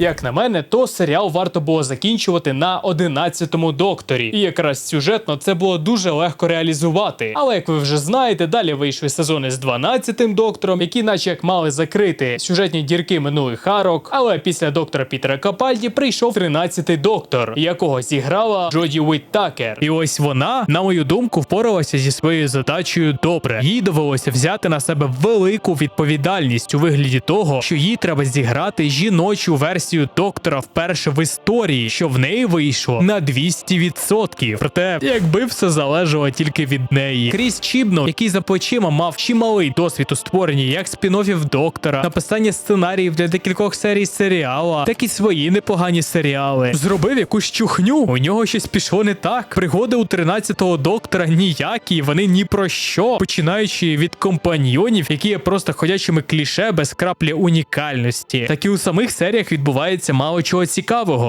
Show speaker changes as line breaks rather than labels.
Як на мене, то серіал варто було закінчувати на 11-му докторі. І якраз сюжетно це було дуже легко реалізувати. Але як ви вже знаєте, далі вийшли сезони з 12-тим доктором, які, наче як мали закрити сюжетні дірки минулих арок. Але після доктора Пітера Капальді прийшов 13-й доктор, якого зіграла Джоді Уіттакер. І ось вона, на мою думку, впоралася зі своєю задачею добре. Їй довелося взяти на себе велику відповідальність у вигляді того, що їй треба зіграти жіночу версію доктора вперше в історії, що в неї вийшло на 200%. Проте, якби все залежало тільки від неї. Кріс Чібно, який за плечима мав чималий досвід у створенні як спін-оффів доктора, написання сценаріїв для декількох серій серіала, так і свої непогані серіали. Зробив якусь чухню. У нього щось пішло не так. Пригоди у 13-го доктора ніякі, вони ні про що, починаючи від компаньйонів, які є просто ходячими кліше без краплі унікальності. Так і у самих серіях відбувається мало чого цікавого.